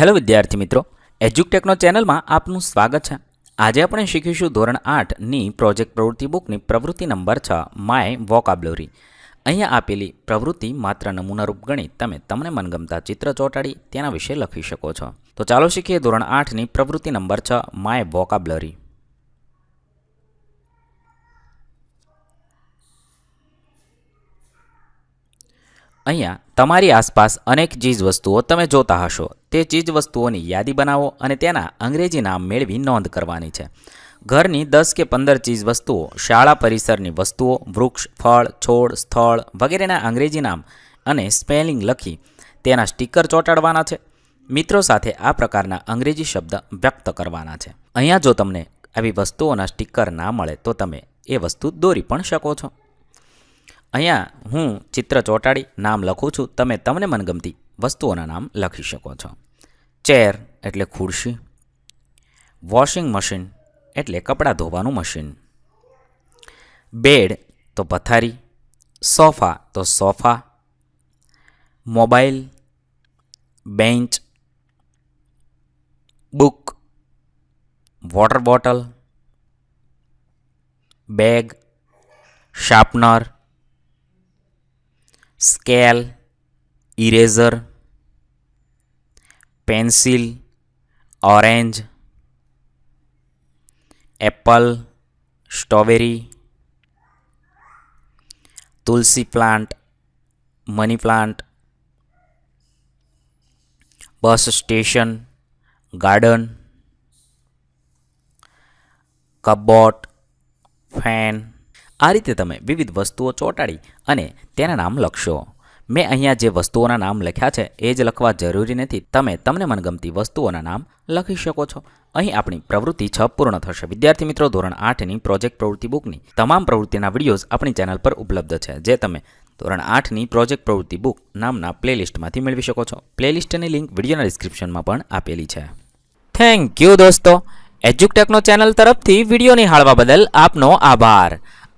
Hello વિદ્યાર્થી મિત્રો એજ્યુકટેકનો ચેનલમાં આપનું સ્વાગત છે. આજે આપણે શીખીશું ધોરણ આઠની પ્રોજેક્ટ પ્રવૃત્તિ બુકની પ્રવૃત્તિ નંબર છ માય વોકાબ્લોરી અહીંયા આપેલી પ્રવૃત્તિ માત્ર નમૂનારૂપ ગણિત તમે તમને મનગમતા ચિત્ર ચોંટાડી તેના વિશે લખી શકો છો. તો ચાલો શીખીએ ધોરણ આઠની પ્રવૃત્તિ નંબર છ માય વોકાબ્લરી અહીંયા તમારી આસપાસ અનેક ચીજવસ્તુઓ તમે જોતા હશો. તે ચીજવસ્તુઓની યાદી બનાવો અને તેના અંગ્રેજી નામ મેળવી નોંધ કરવાની છે. ઘરની દસ કે પંદર ચીજવસ્તુઓ, શાળા પરિસરની વસ્તુઓ, વૃક્ષ, ફળ, છોડ, સ્થળ વગેરેના અંગ્રેજી નામ અને સ્પેલિંગ લખી તેના સ્ટીકર ચોંટાડવાના છે. મિત્રો સાથે આ પ્રકારના અંગ્રેજી શબ્દ વ્યક્ત કરવાના છે. અહીંયા જો તમને આવી વસ્તુઓના સ્ટીકર ના મળે તો તમે એ વસ્તુ દોરી પણ શકો છો. અહીંયા હું ચિત્ર ચોંટાડી નામ લખું છું. તમે તમને મનગમતી વસ્તુઓના નામ લખી શકો છો. ચેર એટલે ખુરશી. વોશિંગ મશીન એટલે કપડાં ધોવાનું મશીન. બેડ તો પથારી. સોફા તો sofa. Mobile, bench, book, water bottle, bag, sharpener scale, eraser, pencil, orange, apple, strawberry, tulsi plant, money plant, bus station, garden, cupboard, fan આ રીતે તમે વિવિધ વસ્તુઓ ચોંટાડી અને તેના નામ લખશો. મેં અહીંયા જે વસ્તુઓના નામ લખ્યા છે, એ જ લખવા જરૂરી નથી. તમે તમને મનગમતી વસ્તુઓના નામ લખી શકો છો. અહીં આપણી પ્રવૃત્તિ છ પૂર્ણ થશે. વિદ્યાર્થી મિત્રો, ધોરણ આઠની પ્રોજેક્ટ પ્રવૃત્તિ બુકની તમામ પ્રવૃત્તિના વિડીયોઝ આપણી ચેનલ પર ઉપલબ્ધ છે, જે તમે ધોરણ આઠની પ્રોજેક્ટ પ્રવૃત્તિ બુક નામના પ્લેલિસ્ટમાંથી મેળવી શકો છો. પ્લેલિસ્ટની લિંક વિડીયોના ડિસ્ક્રિપ્શનમાં પણ આપેલી છે. થેન્ક યુ દોસ્તો. એજ્યુકટેકનો ચેનલ તરફથી વીડિયો નિહાળવા બદલ આપનો આભાર.